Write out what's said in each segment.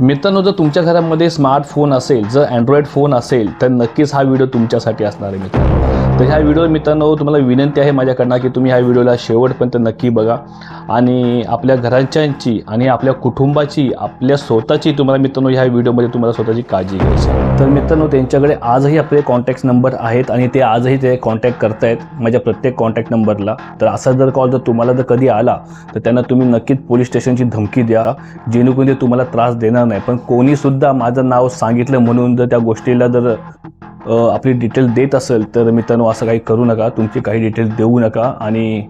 मित्रांनो जर तुमच्या घरामध्ये स्मार्टफोन असेल जर अँड्रॉइड फोन असेल तर नक्कीच हा व्हिडिओ तुमच्यासाठी असणार आहे मित्रांनो. तर ह्या व्हिडिओ मित्रांनो तुम्हाला विनंती आहे माझ्याकडनं की तुम्ही ह्या व्हिडिओला शेवटपर्यंत नक्की बघा. आणि आपल्या घरांच्यांची आणि आपल्या कुटुंबाची आपल्या स्वतःची तुम्हाला मित्रांनो ह्या व्हिडिओमध्ये तुम्हाला स्वतःची काळजी घ्यायची तर मित्रांनो त्यांच्याकडे आजही आपले कॉन्टॅक्ट नंबर आहेत आणि ते आजही ते कॉन्टॅक्ट करतायत माझ्या प्रत्येक कॉन्टॅक्ट नंबरला तर असा जर कॉल जर तुम्हाला जर कधी आला तर त्यांना तुम्ही नक्कीच पोलीस स्टेशनची धमकी द्या. जेणेकरून ते तुम्हाला त्रास देणार नाही. पण कोणीसुद्धा माझं नाव सांगितलं म्हणून जर त्या गोष्टीला जर आपली डिटेल देत असेल तर मित्रांनो असं काही करू नका. तुमची काही डिटेल देऊ नका आणि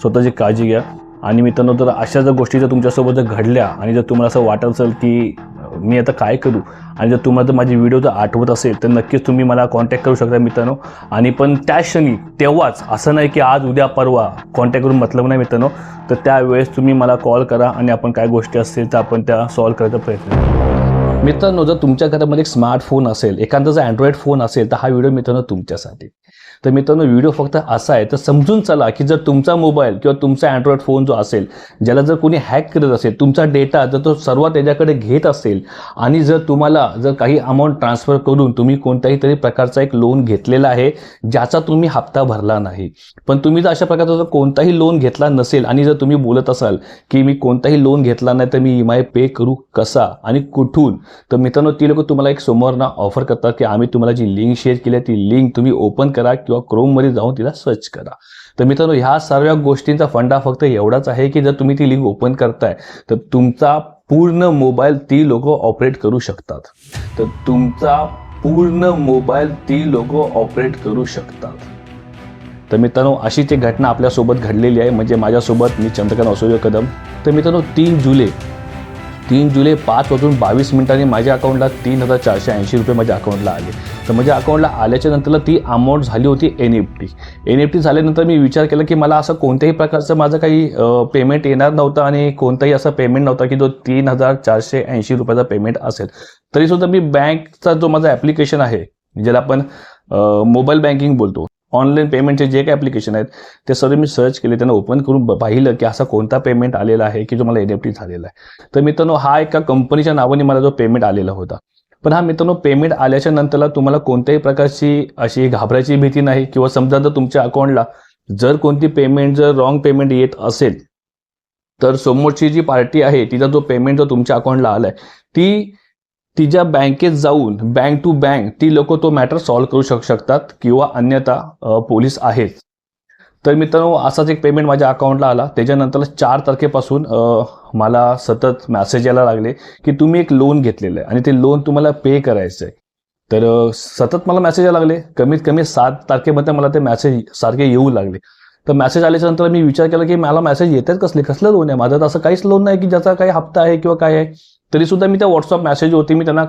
स्वतःची काळजी घ्या. आणि मित्रांनो जर अशा जर गोष्टी जर तुमच्यासोबत जर घडल्या आणि जर तुम्हाला असं वाटत असेल की मी आता काय करू आणि जर तुम्हाला जर माझी व्हिडिओ जर आठवत असेल तर नक्कीच तुम्ही मला कॉन्टॅक्ट करू शकता मित्रांनो. आणि पण त्या क्षणी तेव्हाच असं नाही की आज उद्या परवा कॉन्टॅक्ट करून मतलब नाही मित्रांनो. तर त्यावेळेस तुम्ही मला कॉल करा आणि आपण काय गोष्टी असतील तर आपण त्या सॉल्व्ह करायचा प्रयत्न करू. मित्रांनो जर तुमच्या घरामध्ये एक स्मार्टफोन असेल एखादा जर अँड्रॉइड फोन असेल तर हा व्हिडिओ मित्रांनो तुमच्यासाठी. तर मित्रांनो व्हिडिओ फक्त असा आहे. तर समजून चला की जर तुमचा मोबाईल किंवा तुमचा अँड्रॉइड फोन जो असेल ज्याला जर कोणी हॅक करत असेल तुमचा डेटा जर तो सर्व त्याच्याकडे घेत असेल आणि जर तुम्हाला जर काही अमाऊंट ट्रान्सफर करून तुम्ही कोणत्याही तरी प्रकारचा एक लोन घेतलेला आहे ज्याचा तुम्ही हप्ता भरला नाही. पण तुम्ही जर अशा प्रकारचा जर कोणताही लोन घेतला नसेल आणि जर तुम्ही बोलत असाल की मी कोणताही लोन घेतला नाही तर मी ई आय पे करू कसा आणि कुठून? तर मित्रांनो ती लोक तुम्हाला एक सोमवार ना ऑफर करतात की आम्ही तुम्हाला जी लिंक शेअर केली आहे ती लिंक तुम्ही ओपन करा किंवा क्रोममध्ये जाऊन तिला सर्च करा. तर मित्रांनो ह्या सर्व गोष्टींचा फंडा फक्त एवढाच आहे की जर तुम्ही ती लिंक ओपन करताय तर तुमचा पूर्ण मोबाईल ती लोक ऑपरेट करू शकतात. तर तुमचा पूर्ण मोबाईल ती लोक ऑपरेट करू शकतात. तर मित्रांनो अशीच एक घटना आपल्यासोबत घडलेली आहे. म्हणजे माझ्यासोबत मी चंद्रकांत असोय कदम. तर मित्रांनो तीन जुलै तीन जुलै पाच वाजून बावीस मिनिटांनी माझ्या अकाउंटला तीन हजार चारशे ऐंशी रुपये माझ्या अकाउंटला आले. तर माझ्या अकाउंटला आल्याच्या नंतरला ती अमाऊंट झाली होती N F T N F T झाल्यानंतर मी विचार केला की मला असं कोणत्याही प्रकारचं माझं काही पेमेंट येणार नव्हतं आणि कोणताही असं पेमेंट नव्हता की जो तीन हजार चारशे ऐंशी रुपयाचा पेमेंट असेल. तरीसुद्धा मी बँकचा जो माझा ॲप्लिकेशन आहे ज्याला आपण मोबाईल बँकिंग बोलतो. ऑनलाईन पेमेंटचे जे काही ॲप्लिकेशन आहेत ते सर्व मी सर्च केले त्यांना ओपन करून पाहिलं की असा कोणता पेमेंट आलेला आहे की जो मला एन एफ टी झालेला आहे. तर मित्रांनो हा एका कंपनीच्या नावाने मला जो पेमेंट आलेला होता. पण हा मित्रांनो पेमेंट आल्याच्या नंतरला तुम्हाला कोणत्याही प्रकारची अशी घाबरायची भीती नाही किंवा समजा जर तुमच्या अकाउंटला जर कोणती पेमेंट जर रॉंग पेमेंट येत असेल तर समोरची जी पार्टी आहे तिचा जो पेमेंट जो तुमच्या अकाउंटला आलाय ती तिच्या बँकेत जाऊन बँक टू बँक ती लोक तो मॅटर सॉल्व्ह करू शक शकतात किंवा अन्यथा पोलीस आहेत. तर मित्रांनो असाच एक पेमेंट माझ्या अकाउंटला आला. त्याच्यानंतर चार तारखेपासून मला सतत मॅसेज यायला लागले की तुम्ही एक लोन घेतलेलं आहे आणि ते लोन तुम्हाला पे करायचं आहे. तर सतत मला मॅसेज यायला लागले. कमीत कमी सात तारखेमध्ये मला ते मॅसेज सारखे येऊ लागले. तर मॅसेज आल्याच्यानंतर मी विचार केला की मला मॅसेज येतात कसले? कसलं लोन आहे? माझं तर असं काहीच लोन नाही की ज्याचा काही हप्ता आहे किंवा काय आहे? तरीसुद्धा मी त्या व्हॉट्सअप मॅसेज होती मी त्यांना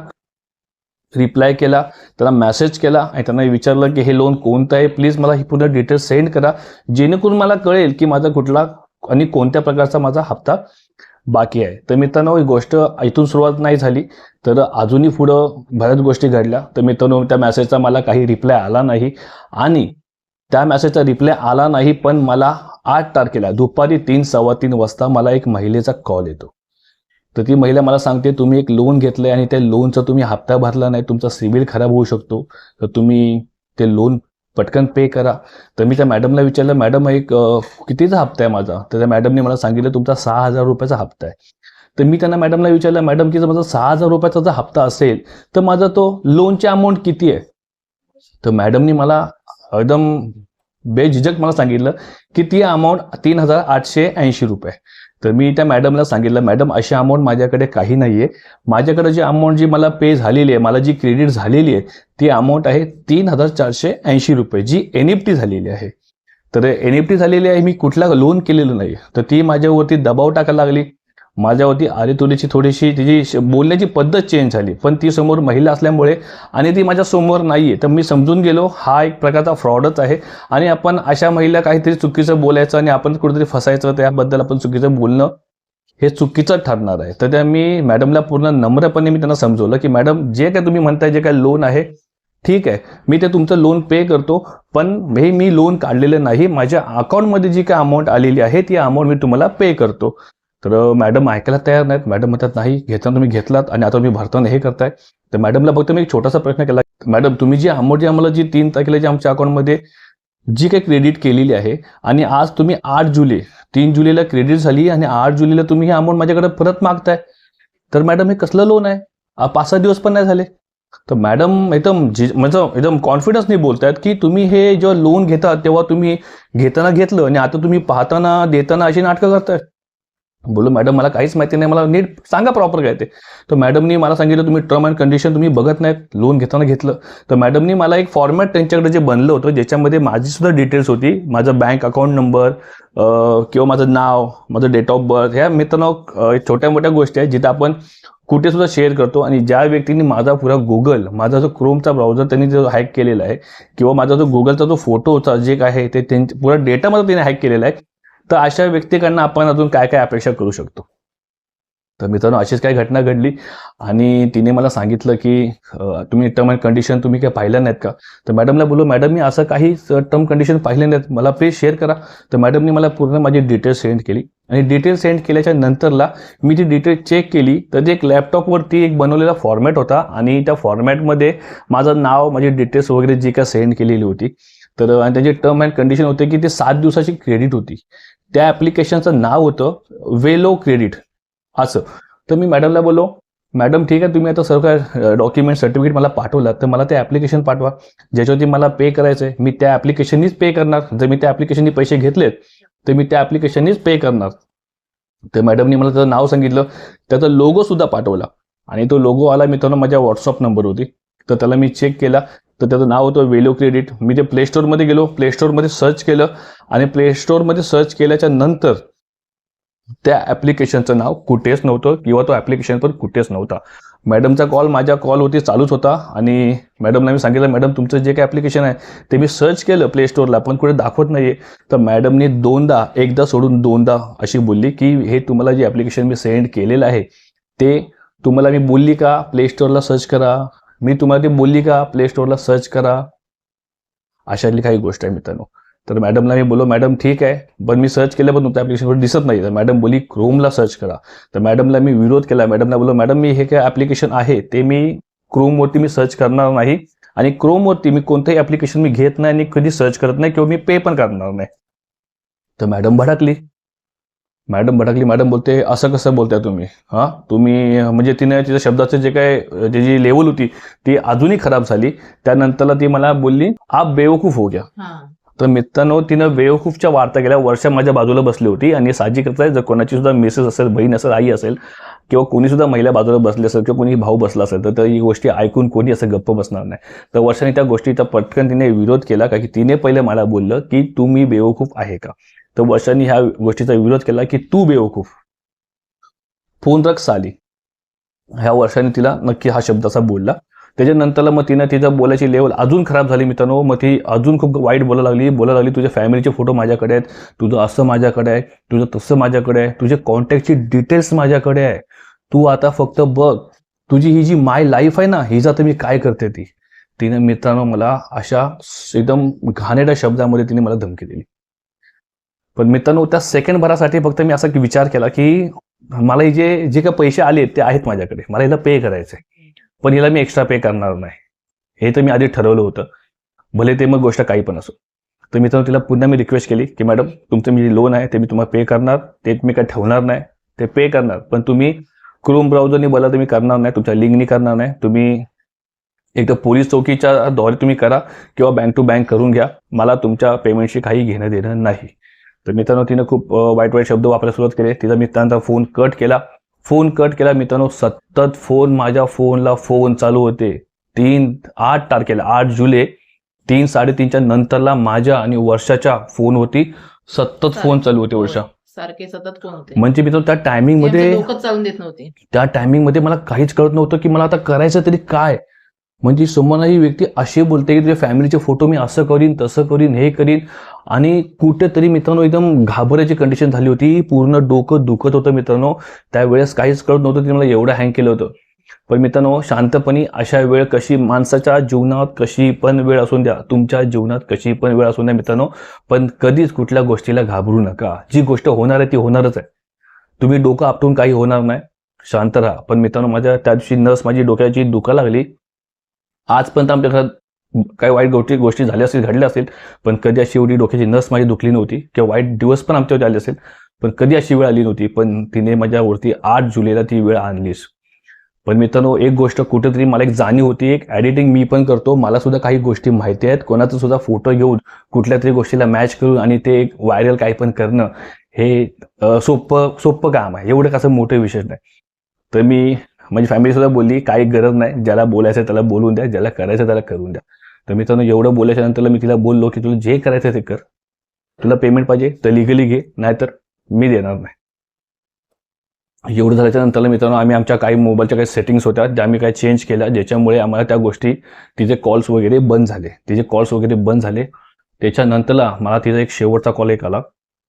रिप्लाय केला त्यांना मेसेज केला आणि त्यांना विचारलं की हे लोन कोणतं आहे? प्लीज मला ही पूर्ण डिटेल्स सेंड करा. जेणेकरून मला कळेल की माझा कुठला आणि कोणत्या प्रकारचा माझा हप्ता बाकी आहे. तर मित्रांनो ही गोष्ट इथून सुरुवात नाही झाली. तर अजूनही पुढं बऱ्याच गोष्टी घडल्या. तर मित्रांनो त्या मेसेजचा मला काही रिप्लाय आला नाही. आणि त्या मेसेजचा रिप्लाय आला नाही पण मला आठ तारखेला दुपारी तीन सव्वा तीन वाजता मला एक महिलेचा कॉल येतो. तर ती महिला मला सांगते तुम्ही एक लोन घेतलंय आणि त्या लोनचा तुम्ही हप्ता भरला नाही तुमचा सिबिल खराब होऊ शकतो. तर तुम्ही ते लोन पटकन पे करा. तर मी त्या मॅडमला विचारलं मॅडम एक कितीचा हप्ता आहे माझा? तर त्या मॅडमने मला सांगितलं तुमचा सहा हजार रुपयाचा हप्ता आहे. तर मी त्यांना मॅडमला विचारलं मॅडम की जर माझा सहा हजार रुपयाचा जर हप्ता असेल तर माझा तो लोनची अमाऊंट किती आहे? तर मॅडमनी मला एकदम बेझिझक मला सांगितलं की ती अमाऊंट तीन हजार आठशे ऐंशी रुपये तर मी त्या मॅडमला सांगितलं मॅडम अशी अमाऊंट माझ्याकडे काही नाही आहे माझ्याकडे जी अमाऊंट जी मला पे झालेली आहे मला जी क्रेडिट झालेली आहे ती अमाऊंट आहे तीन हजार चारशे ऐंशी रुपये जी एन एफ टी झालेली आहे. तर एन एफ टी झालेली आहे मी कुठला लोन केलेलं नाही तर ती माझ्यावरती दबाव टाकायला लागली. माझ्यावरती आली थोडीशी तिची श- बोलण्याची पद्धत चेंज झाली. पण ती समोर महिला असल्यामुळे आणि ती माझ्यासमोर नाही आहे तर मी समजून गेलो हा एक प्रकारचा फ्रॉडच आहे. आणि आपण अशा महिला काहीतरी चुकीचं बोलायचं आणि आपण कुठेतरी फसायचं त्याबद्दल आपण चुकीचं बोलणं हे चुकीचं ठरणार आहे. तर त्या मी मॅडमला पूर्ण नम्रपणे मी त्यांना समजवलं की मॅडम जे काय तुम्ही म्हणताय जे काय लोन आहे ठीक आहे. मी ते तुमचं लोन पे करतो पण हे मी लोन काढलेलं नाही. माझ्या अकाउंटमध्ये जी काय अमाऊंट आलेली आहे ती अमाऊंट मी तुम्हाला पे करतो. तर मॅडम ऐकायला तयार नाहीत. मॅडम म्हणतात नाही घेताना तुम्ही घेतलात आणि आता तुम्ही भरताना हे करताय. तर मॅडमला फक्त मी एक छोटासा प्रश्न केला. मॅडम तुम्ही जी अमाऊंट जी आम्हाला जी तीन तारखेला जी आमच्या अकाउंटमध्ये जी काही क्रेडिट केलेली आहे आणि आज तुम्ही आठ जुलै तीन जुलैला क्रेडिट झाली आणि आठ जुलैला तुम्ही ही अमाऊंट माझ्याकडे परत मागताय. तर मॅडम हे कसलं लोन आहे? पाच सहा दिवस पण नाही झाले. तर मॅडम एकदम जी म्हणजे एकदम कॉन्फिडन्सने बोलतायत की तुम्ही हे जेव्हा लोन घेता तेव्हा तुम्ही घेताना घेतलं आणि आता तुम्ही पाहताना देताना अशी नाटकं करताय. बोलो मॅडम मला काहीच माहिती नाही मला नीट सांगा प्रॉपर काय ते. तर मॅडमनी मला सांगितलं तुम्ही टर्म अँड कंडिशन तुम्ही बघत नाहीत लोन घेताना घेतलं. तर मॅडमनी मला एक फॉर्मॅट त्यांच्याकडे जे बनलं होतं ज्याच्यामध्ये माझी सुद्धा डिटेल्स होती. माझं बँक अकाउंट नंबर किंवा माझं नाव माझं डेट ऑफ बर्थ ह्या मित्रांनो छोट्या मोठ्या गोष्टी आहेत जिथे आपण कुठे सुद्धा शेअर करतो. आणि ज्या व्यक्तींनी माझा पुरा गुगल माझा जो क्रोमचा ब्राउझर त्यांनी जो हॅक केलेला आहे किंवा माझा जो गुगलचा जो फोटोचा जे काय आहे ते त्यांच्या पुरा डेटा माझा त्यांनी हॅक केलेला आहे तर अशा व्यक्तीकडनं आपण अजून काय काय अपेक्षा करू शकतो? तर मित्रांनो अशीच काही घटना घडली आणि तिने मला सांगितलं की तुम्ही टर्म अँड कंडिशन तुम्ही काय पाहिलं नाहीत का? तर मॅडमला बोललो मॅडम मी असं काही टर्म कंडिशन पाहिले नाहीत. मला प्लीज शेअर करा. तर मॅडमनी मला पूर्ण माझी डिटेल्स सेंड केली आणि डिटेल्स सेंड केल्याच्या नंतरला मी ती डिटेल चेक केली तर ते एक लॅपटॉपवरती एक बनवलेला फॉर्मॅट होता आणि त्या फॉर्मॅटमध्ये माझं नाव माझी डिटेल्स वगैरे जी काय सेंड केलेली होती तर आणि त्यांची टर्म अँड कंडिशन होते की ते सात दिवसाची क्रेडिट होती. त्या ॲप्लिकेशनचं नाव होतं वेलो क्रेडिट असं. तर मी मॅडमला बोललो मॅडम ठीक आहे तुम्ही आता सर्व डॉक्युमेंट सर्टिफिकेट मला पाठवलं तर मला ते ॲप्लिकेशन पाठवा. ज्याच्यावरती मला पे करायचं आहे मी त्या ॲप्लिकेशननीच पे करणार. जर मी त्या ॲप्लिकेशननी पैसे घेतलेत तर मी त्या ॲप्लिकेशननीच पे करणार. तर मॅडमनी मला त्याचं नाव सांगितलं. त्याचा लोगो सुद्धा पाठवला. आणि तो लोगो आला मित्रांनो माझ्या व्हॉट्सअप नंबर होती तर त्याला मी चेक केला. तर त्याचं नाव होतं वेलो क्रेडिट मी ते प्ले स्टोअरमध्ये गेलो. प्ले स्टोअरमध्ये सर्च केलं. आणि प्ले स्टोअरमध्ये सर्च केल्याच्यानंतर त्या ॲप्लिकेशनचं नाव कुठेच नव्हतं किंवा तो ॲप्लिकेशन पण कुठेच नव्हता. मॅडमचा कॉल माझ्या कॉलवरती चालूच होता. आणि मॅडमला मी सांगितलं मॅडम तुमचं जे काही ॲप्लिकेशन आहे ते मी सर्च केलं प्ले स्टोअरला पण कुठे दाखवत नाही तर मॅडमने दोनदा एकदा सोडून दोनदा अशी बोलली की हे तुम्हाला जे ॲप्लिकेशन मी सेंड केलेलं आहे ते तुम्हाला मी बोलली का? प्ले स्टोअरला सर्च करा. मी तुम्हाला ती बोलली का प्ले स्टोअरला सर्च करा. अशातली काही गोष्ट आहे मित्रांनो. तर मॅडमला मी बोललो मॅडम ठीक आहे पण मी सर्च केलं पण तुमच्या ॲप्लिकेशनवर दिसत नाही तर मॅडम बोली क्रोमला सर्च करा. तर मॅडमला मी विरोध केला. मॅडमला बोललो मॅडम मी हे काय ॲप्लिकेशन आहे? ते मी क्रोमवरती मी सर्च करणार नाही आणि क्रोमवरती मी कोणतंही ॲप्लिकेशन मी घेत नाही आणि कधी सर्च करत नाही किंवा मी पे पण करणार नाही. तर मॅडम भडकली. मॅडम भडकली. मॅडम बोलते असं कसं बोलताय तुम्ही? हां? तुम्ही म्हणजे तिने तिच्या शब्दाचं जे काय त्याची लेवल होती ती अजूनही खराब झाली. त्यानंतरला ती मला बोलली आप बेवकूफ हो गया. तर मित्रांनो तिनं बेवकूफच्या वार्ता केल्या. वर्षा माझ्या बाजूला बसली होती आणि साहजिक आहे जर कोणाची सुद्धा मिसेस असेल बहीण असेल आई असेल किंवा कोणी सुद्धा महिला बाजूला बसली असेल किंवा कोणी भाऊ बसला असेल तर ही गोष्टी ऐकून कोणी असं गप्प बसणार नाही. तर वर्षाने त्या गोष्टीचा पटकन तिने विरोध केला का की तिने पहिले मला बोललं की तू मी बेवकूफ आहे का? तर वर्षांनी ह्या गोष्टीचा विरोध केला की तू बेवकूफ. फोन रख साली. ह्या वर्षाने तिला नक्की हा शब्द असा बोलला. त्याच्यानंतरला मग तिनं तिचं बोलायची लेवल अजून खराब झाली मित्रांनो. मग ती अजून खूप वाईट बोलायला लागली. बोलायला लागली तुझ्या फॅमिलीचे फोटो माझ्याकडे आहेत. तुझं असं माझ्याकडे आहे. तुझं तसं माझ्याकडे आहे. तुझे कॉन्टॅक्टची डिटेल्स माझ्याकडे आहे. तू आता फक्त बघ. तुझी ही जी माय लाईफ आहे ना हिचा तर मी काय करते ती? तिने मित्रांनो मला अशा एकदम घाणेट्या शब्दामध्ये तिने मला धमकी दिली. पण मित्रांनो त्या सेकंड भरासाठी फक्त मी असा विचार केला की मला हे जे जे काही पैसे आले ते आहेत माझ्याकडे. मला हिला पे करायचे पण हिला मी एक्स्ट्रा पे करणार नाही. हे तर मी आधी ठरवलं होतं. भले ते मग गोष्ट काही पण असो. तर मित्रांनो तिला पुन्हा मी रिक्वेस्ट केली की मॅडम तुमचं मी लोन आहे ते मी तुम्हाला पे करणार. ते मी काय ठेवणार नाही. ते पे करणार. पण तुम्ही क्रोम ब्राउझरने बोला तर मी करणार नाही. तुमच्या लिंकनी करणार नाही. तुम्ही एकदा पोलीस चौकीच्या द्वारे तुम्ही करा किंवा बँक टू बँक करून घ्या. मला तुमच्या पेमेंटशी काही घेणं देणं नाही. तर मित्रांनो तिनं खूप वाईट वाईट शब्द वापरायला सुरुवात केली. तिचा मित्रांचा फोन कट केला. फोन कट केला मित्रांनो सतत फोन माझ्या फोनला फोन चालू होते. तीन आठ तारखेला आठ जुलै तीन साडेतीनच्या नंतरला माझ्या आणि वर्षाच्या फोनवरती सतत फोन चालू होते वर्षा. सारखे सतत कोण होते. म्हणजे मित्रांनो त्या टायमिंगमध्ये मध्ये डोकंच चालून देत नव्हते. त्या टायमिंगमध्ये मला काहीच कळत नव्हतं की मला आता करायचं तरी काय. म्हणजे समोर ही व्यक्ती अशी बोलते की तुझ्या फॅमिलीचे फोटो मी असं करीन तसं करीन हे करीन. आणि कुठेतरी मित्रांनो एकदम घाबरायची कंडिशन झाली होती. पूर्ण डोकं दुखत होतं मित्रांनो. त्यावेळेस काहीच कळत नव्हतं तिने मला एवढं हँग केलं होतं. पण मित्रांनो शांतपणे अशा वेळ कशी माणसाच्या जीवनात कशी पण वेळ असून द्या तुमच्या जीवनात कशी पण वेळ असून द्या मित्रांनो. पण कधीच कुठल्या गोष्टीला घाबरू नका. जी गोष्ट होणार आहे ती होणारच आहे. तुम्ही डोकं आपटून काही होणार नाही. शांत राहा. पण मित्रांनो माझ्या त्या दिवशी नस माझी डोक्याची दुखा लागली. आजपर्यंत आमच्या घरात काही वाईट गोष्टी गोष्टी झाल्या असतील घडल्या असतील पण कधी अशी एवढी डोक्याची नस माझी दुखली नव्हती. किंवा वाईट दिवस पण आमच्यावरती आले असेल पण कधी अशी वेळ आली नव्हती पण तिने माझ्यावरती आठ जुलैला ती वेळ आणलीस पण मित्रांनो एक गोष्ट कुठेतरी मला एक जाणीव होती एक एडिटिंग मी पण करतो मला सुद्धा काही गोष्टी माहिती आहेत कोणाचा सुद्धा फोटो घेऊन कुठल्या तरी गोष्टीला मॅच करून आणि ते एक व्हायरल काही पण करणं हे सोपं सोपं काम आहे. एवढं कसं मोठं विषय नाही. तर मी म्हणजे माझी फॅमिली सुद्धा बोलली काही गरज नाही ज्याला बोलायचं त्याला बोलून द्या ज्याला करायचं त्याला करून द्या. तर मित्रांनो एवढं बोलायच्या नंतर मी तिला बोललो की तुला जे करायचं ते कर. तुला पेमेंट पाहिजे तर लिगली घे नाहीतर मी देणार नाही. एवढं झाल्याच्यानंतर मित्रांनो आम्ही आमच्या काही मोबाईलच्या काही सेटिंग्स होत्या ज्या आम्ही काही चेंज केल्या ज्याच्यामुळे आम्हाला त्या गोष्टी तिचे कॉल्स वगैरे बंद झाले. तिचे कॉल्स वगैरे बंद झाले. त्याच्यानंतरला मला तिचा एक शेवटचा कॉल एक आला.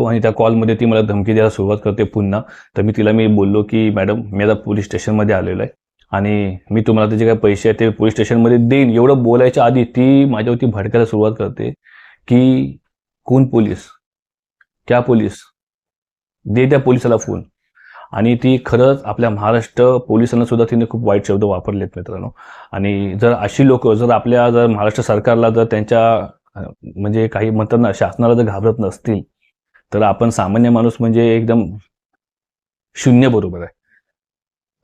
आणि त्या कॉलमध्ये ती मला धमकी द्यायला सुरुवात करते पुन्हा. तर मी तिला मी बोललो की मॅडम मी आता पोलीस स्टेशनमध्ये आलेलो आहे आणि मी तुम्हाला त्याचे काही पैसे आहेत ते पोलीस स्टेशनमध्ये देईन. एवढं बोलायच्या आधी ती माझ्यावरती भडकायला सुरुवात करते की कोण पोलीस? क्या पोलीस? दे त्या पोलिसाला फोन आणि ती खरंच आपल्या महाराष्ट्र पोलिसांना सुद्धा तिने खूप वाईट शब्द वापरलेत मित्रांनो. आणि जर अशी लोक जर आपल्या जर महाराष्ट्र सरकारला जर त्यांच्या म्हणजे काही म्हणतात ना शासनाला जर घाबरत नसतील तर आपण सामान्य माणूस म्हणजे एकदम शून्य बरोबर आहे.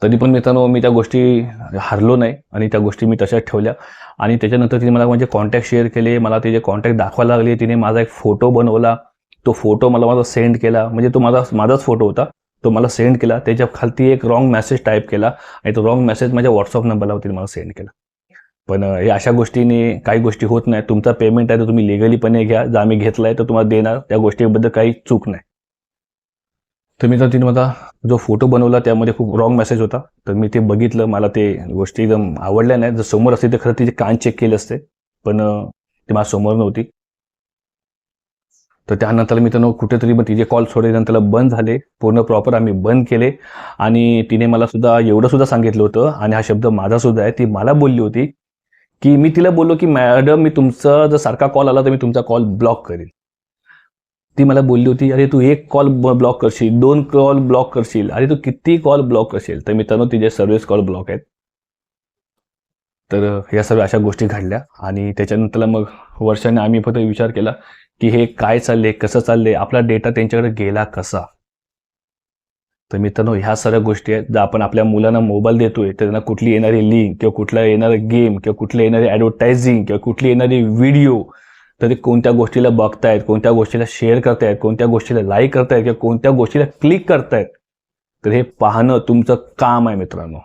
तरी पण मित्रांनो मी त्या गोष्टी हरलो नाही आणि त्या गोष्टी मी तशाच ठेवल्या. आणि त्याच्यानंतर तिने मला माझे कॉन्टॅक्ट शेअर केले मला तिचे कॉन्टॅक्ट दाखवायला लागले. तिने माझा एक फोटो बनवला. तो फोटो मला माझा सेंड केला. म्हणजे तो माझा माझाच फोटो होता. तो मला सेंड केला. त्याच्या खालती एक रॉंग मेसेज टाईप केला. आणि तो रॉंग मेसेज माझ्या व्हॉट्सअप नंबरला तिने मला सेंड केला. पण हे अशा गोष्टीने काही गोष्टी होत नाही तुमचा पेमेंट आहे तर तुम्ही लिगलीपणे घ्या. जर आम्ही घेतलाय तर तुम्हाला देणार. त्या गोष्टीबद्दल काही चूक नाही. तर मी तर तिने मला जो फोटो बनवला त्यामध्ये खूप रॉंग मेसेज होता. तर मी ते बघितलं. मला ते गोष्टी एकदम आवडल्या नाही जर समोर असते तर खरं तिचे कान चेक केले असते. पण ती माझ्यासमोर नव्हती. तर त्यानंतर मी त्यानं कुठेतरी मग तिचे कॉल सोडल्यानंतर बंद झाले. पूर्ण प्रॉपर आम्ही बंद केले. आणि तिने मला सुद्धा एवढं सुद्धा सांगितलं होतं. आणि हा शब्द माझा सुद्धा आहे. ती मला बोलली होती. की मी तिला बोललो की मॅडम मी तुमचा जर सारखा कॉल आला तर मी तुमचा कॉल ब्लॉक करेल ती मला बोलली होती अरे तू एक कॉल ब्लॉक करशील दोन कॉल ब्लॉक करशील अरे तू किती कॉल ब्लॉक करशील? तर मित्रांनो तिचे सर्व्हिस कॉल ब्लॉक आहेत. तर या सर्व अशा गोष्टी घडल्या आणि त्याच्यानंतर मग वर्षाने आम्ही फक्त विचार केला की हे काय चालले कसं चालले आपला डेटा त्यांच्याकडे गेला कसा? तर मित्रांनो ह्या सगळ्या गोष्टी आहेत. जर आपण आपल्या मुलांना मोबाईल देतोय तर त्यांना कुठली येणारी लिंक किंवा कुठला येणारा गेम किंवा कुठली येणारी ॲडव्हर्टायझिंग किंवा कुठली येणारी व्हिडिओ तर ते कोणत्या गोष्टीला बघतायत कोणत्या गोष्टीला शेअर करतायत कोणत्या गोष्टीला लाईक करतायत किंवा कोणत्या गोष्टीला क्लिक करतायत तर हे पाहणं तुमचं काम आहे मित्रांनो.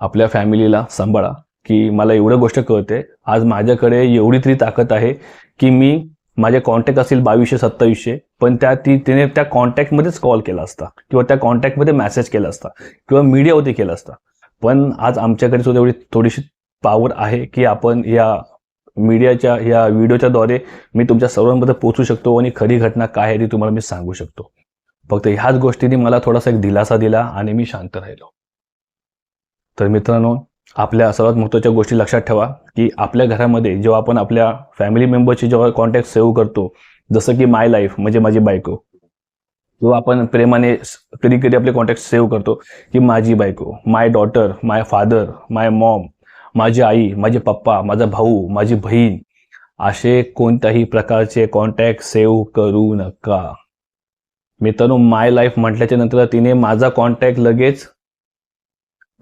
आपल्या फॅमिलीला सांभाळा की मला एवढं गोष्ट कळते. आज माझ्याकडे एवढी तरी ताकद आहे की मी माझे कॉन्टॅक्ट असतील बावीसशे सत्तावीसशे पण त्या ती तिने त्या कॉन्टॅक्टमध्येच कॉल केला असता. किंवा त्या कॉन्टॅक्टमध्ये मेसेज केला असता. किंवा मीडियावरती केला असता. पण आज आमच्याकडे सुद्धा एवढी थोडीशी पॉवर आहे की आपण या मीडियाच्या या व्हिडिओच्याद्वारे मी तुमच्या सर्वांमध्ये पोचू शकतो आणि खरी घटना काय आहे ती तुम्हाला मी सांगू शकतो. फक्त ह्याच गोष्टीने मला थोडासा एक दिलासा दिला आणि मी शांत राहिलो. तर मित्रांनो आपल्या सर्वात महत्त्वाच्या गोष्टी लक्षात ठेवा की आपल्या घरामध्ये जेव्हा आपण आपल्या फॅमिली मेंबरची जेव्हा कॉन्टॅक्ट सेव्ह करतो जसं की माय लाईफ म्हणजे माझी बायको किंवा आपण प्रेमाने कधी कधी आपले कॉन्टॅक्ट सेव्ह करतो की माझी बायको my daughter my father my mom माझी आई माझे पप्पा माझा भाऊ माझी बहीण असे कोणत्याही प्रकारचे कॉन्टॅक्ट सेव्ह करू नका. मित्रांनो माय लाईफ म्हटल्याच्या नंतर तिने माझा कॉन्टॅक्ट लगेच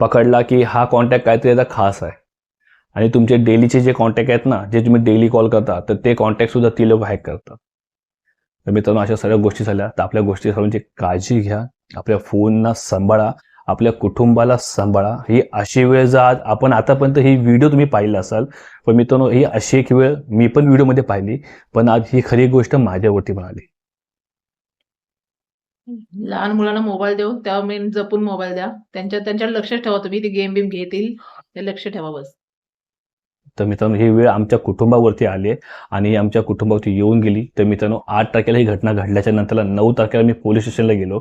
पकडला की हा कॉन्टॅक्ट काहीतरी याचा खास आहे. आणि तुमचे डेलीचे जे कॉन्टॅक्ट आहेत ना जे तुम्ही डेली कॉल करता तर ते कॉन्टॅक्ट सुद्धा ती लोक हॅक करतात. तर मित्रांनो अशा सगळ्या गोष्टी झाल्या. तर आपल्या गोष्टी सर्वांची काळजी घ्या. आपल्या फोनना सांभाळा. आपल्या कुटुंबाला सांभाळा. ही अशी वेळ जर आज आपण आतापर्यंत ही व्हिडिओ तुम्ही पाहिला असाल पण मित्रांनो ही अशी एक वेळ मी पण व्हिडिओमध्ये पाहिली पण आज ही खरी गोष्ट माझ्यावरती म्हणाली लहान मुलांना मोबाईल देऊ तेव्हा मेन जपून मोबाईल द्या. त्यांच्या त्यांच्यावर लक्ष ठेवा तुम्ही ते गेम बिम घेतील ते लक्ष ठेवा बस. तर मित्रांनो ही वेळ आमच्या कुटुंबावरती आली आणि आमच्या कुटुंबावरती येऊन गेली. तर मित्रांनो आठ तारखेला ही घटना घडल्याच्या नंतर नऊ तारखेला मी पोलीस स्टेशनला गेलो.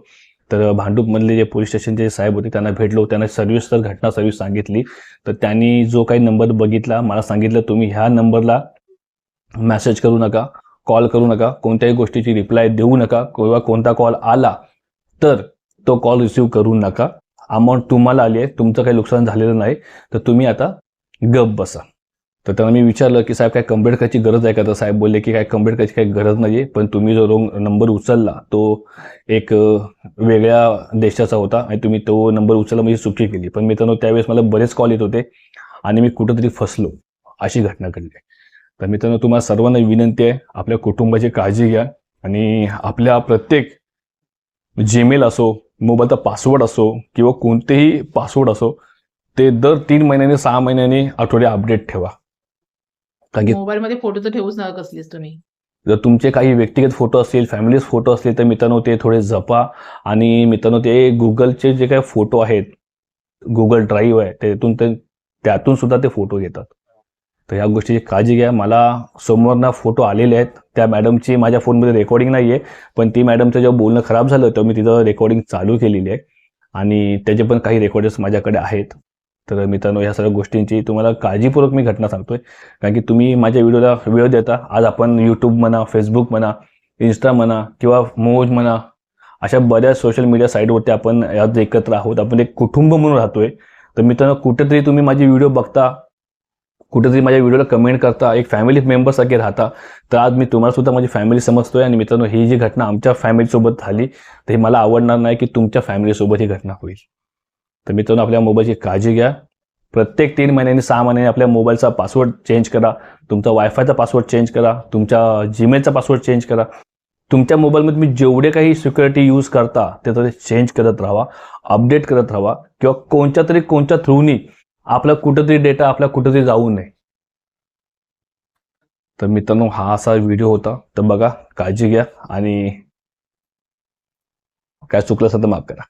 तर भांडूपमधले जे पोलीस स्टेशनचे साहेब होते त्यांना भेटलो. त्यांना सर्व्हिस तर घटना सर्व्हिस सांगितली. तर त्यांनी जो काही नंबर बघितला मला सांगितलं तुम्ही ह्या नंबरला मेसेज करू नका. कॉल करू नका कोणत्याही गोष्टीची रिप्लाय देऊ नका किंवा कोणता कॉल आला तर तो कॉल रिसीव करू नका. अमाऊंट तुम्हाला आली आहे तुमचं काही नुकसान झालेलं नाही तर तुम्ही आता गप बसा. तर त्यांना मी विचारलं की साहेब काय कंप्लेंट करायची गरज आहे का? तर साहेब बोलले की काय कंप्लेंट करायची काही गरज नाही आहे पण तुम्ही जो रोंग नंबर उचलला तो एक वेगळ्या देशाचा होता आणि तुम्ही तो नंबर उचलला म्हणजे चुकी केली. पण मित्रांनो त्यावेळेस मला बरेच कॉल येत होते आणि मी कुठंतरी फसलो अशी घटना घडली. तर मित्रांनो तुम्हाला सर्वांना विनंती आहे आपल्या कुटुंबाची काळजी घ्या आणि आपल्या प्रत्येक जीमेल असो मोबाईलचा पासवर्ड असो किंवा कोणतेही पासवर्ड असो ते दर तीन महिन्याने सहा महिन्याने आठवडे अपडेट ठेवा. कारण की मोबाईल मध्ये फोटो तर ठेवूच नका कसलीच तुम्ही. जर तुमचे काही व्यक्तिगत फोटो असतील फॅमिलीज फोटो असतील तर मित्रांनो ते थोडे जपा. आणि मित्रांनो ते गुगलचे जे काही फोटो आहेत गुगल ड्राईव्ह आहे त्यातून ते त्यातून सुद्धा ते फोटो घेतात. तर ह्या गोष्टीची काळजी घ्या. मला समोरना फोटो आलेले आहेत. त्या मॅडमची माझ्या फोनमध्ये रेकॉर्डिंग नाही आहे पण ती मॅडमचं जेव्हा बोलणं खराब झालं तेव्हा मी तिथं रेकॉर्डिंग चालू केलेली आहे. आणि त्याचे पण काही रेकॉर्डर्स माझ्याकडे आहेत. तर मित्रांनो ह्या सगळ्या गोष्टींची तुम्हाला काळजीपूर्वक मी घटना सांगतोय. कारण की तुम्ही माझ्या व्हिडिओला वेळ देता. आज आपण यूट्यूब म्हणा फेसबुक म्हणा इन्स्टा म्हणा किंवा मोज म्हणा अशा बऱ्याच सोशल मीडिया साईटवरती आपण यात एकत्र आहोत. आपण एक कुटुंब म्हणून राहतोय. तर मित्रांनो कुठेतरी तुम्ही माझे व्हिडिओ बघता कुठेतरी माझ्या व्हिडिओला कमेंट करता एक फॅमिली मेंबरसारखे राहता. तर आज मी तुम्हाला सुद्धा माझी फॅमिली समजतोय आणि मित्रांनो ही जी घटना आमच्या फॅमिलीसोबत झाली तर हे मला आवडणार नाही की तुमच्या फॅमिलीसोबत ही घटना होईल. तर मित्रांनो आपल्या मोबाईलची काळजी घ्या. प्रत्येक तीन महिन्यांनी सहा महिन्यांनी आपल्या मोबाईलचा पासवर्ड चेंज करा. तुमचा वायफायचा पासवर्ड चेंज करा. तुमच्या जीमेलचा पासवर्ड चेंज करा. तुमच्या मोबाईलमध्ये तुम्ही जेवढे काही सिक्युरिटी यूज करता ते तर चेंज करत राहा अपडेट करत राहा किंवा कोणत्या तरी कोणत्या थ्रूनी आपला कुठंतरी डेटा आपला कुठंतरी जाऊ नये. तर मित्रांनो हा असा व्हिडिओ होता. तर बघा काळजी घ्या आणि काय चुकलं असेल तर माफ करा.